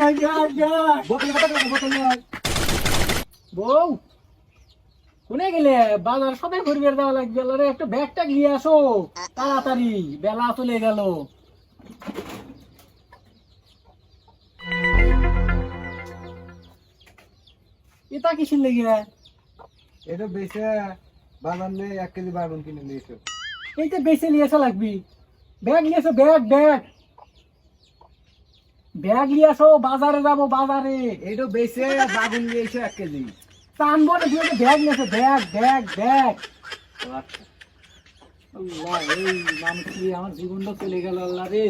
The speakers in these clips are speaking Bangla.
নিয়ে ব্যাগ ব্যাগ বোতল কত করে বোতল নয় বউ কোনে গেলে? বাজার সদাই ঘুরবে দেওয়া লাগবে আরে একটা ব্যাগটা নিয়ে আসো। তাড়াতাড়ি বেলা চলে গেল। এটা কিসের লেগে? এটা বেশি বাজার নেই এক কেজি বাগুন কিনে নিয়েছো এইটা বেছে নিয়ে আসা লাগবি। ব্যাগ নিয়ে আসো ব্যাগ ব্যাগ। ব্যাগ নিয়ে আসো বাজারে যাব বাজারে। এটা বেশি বাগুন নিয়েছো এক কেজি। টানবো না দিয়ে ব্যাগ নিয়ে আসো ব্যাগ ব্যাগ ব্যাগ। আল্লাহ এই মানুষ কি আমার জীবনটা চলে গেল আল্লাহ রে?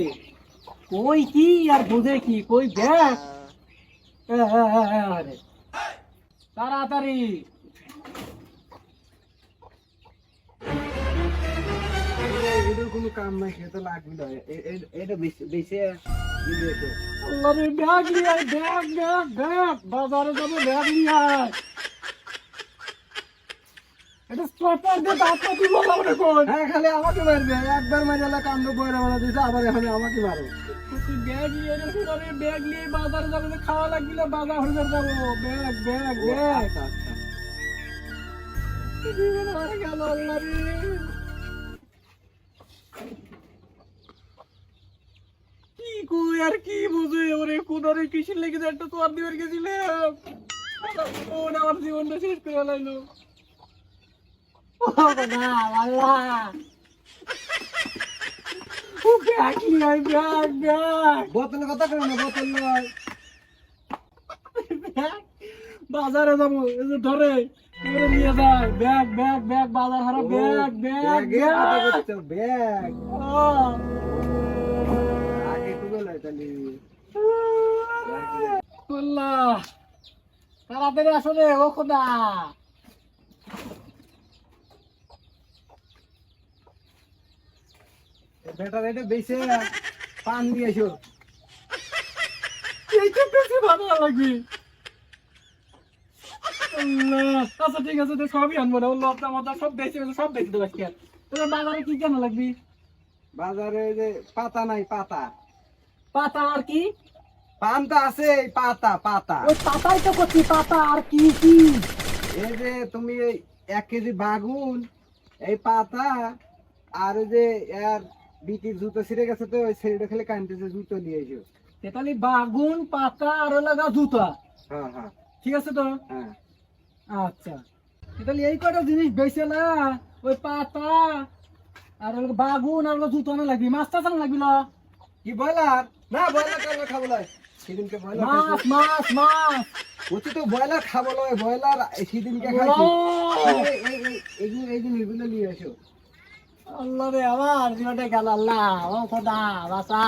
কই কি আর বোঝে কি? কই ব্যাগ? আরে। তাড়াতাড়ি। কোনো কাম নাই সে তো লাগবে না এটা বেশি বেশি আল্লাহ রে ব্যাগ নিয়ে আয় ব্যাগ ব্যাগ ব্যাগ। বাজারে যাব ব্যাগ নিয়ে আয়। এটা স্টপার কোন? হ্যাঁ খালি আমাকে মারবে। একবার বইরা মারা দিছে আবার এখন আমাকে মারো তুই ব্যাগ নিয়ে এনে শুনারে ব্যাগ নিয়ে বাজারে যাব খাওয়া লাগলে বাজার হয়ে যাব ব্যাগ ব্যাগ ব্যাগ। আচ্ছা আচ্ছা। গেল আল্লাহ রে। আর কি বুঝে ওরে কোনারে কিসের লেগে একটা তোয়ার দিবার গেছিলাম কোন আমার জীবনটা শেষ করে লাইলো বাজারে যাব এই যে ধরে নিয়ে যায়। ব্যাগ ব্যাগ ব্যাগ বাজার হারা ব্যাগ ব্যাগ ব্যাগে। ব্যাগ। আল্লাহ। তাড়াতাড়ি আসো রে ও খোদা। বেটার এটা বেশি পান দিয়েছ এইটা বেশি ভালো লাগবে। আচ্ছা ঠিক আছে সবই আনব না অন্য আপনার মাথা সব বেশি বেশি সব বেশি দেবো আজকে তোর বাজারে কি কেন লাগবি? বাজারে যে পাতা নাই পাতা। পাতা আর কি? পান তো আছে এই পাতা পাতা। ওই পাতাই তো করছি পাতা আর কি কি? এই যে তুমি এই এক কেজি বাগুন এই পাতা আর ওই যে এর বিটির জুতো ছিঁড়ে গেছে তো ওই ছেড়ে খেলে কানতেছে জুতো নিয়ে এসো। তেতালি বাগুন পাতা আর লাগা জুতা। হ্যাঁ হ্যাঁ। ঠিক আছে তো? হ্যাঁ। আচ্ছা। তাহলে এই কটা জিনিস বেছে না ওই পাতা আর ওই বাগুন আর জুতো না লাগবি। মাছ না লাগবি না কি বয়লার না কারণে খাব লয় সেদিনকে ব্রয়লার মাছ মাছ মাছ। বলছি তো ব্রয়লার খাব লয় ব্রয়লার সেদিনকে খাইছি। এই- এই- এই- এইগুলো এই জিনিসগুলো নিয়ে আসো আল্লাহ রে আমার জীবনটা গেল আল্লাহ। ও খোদা বাসা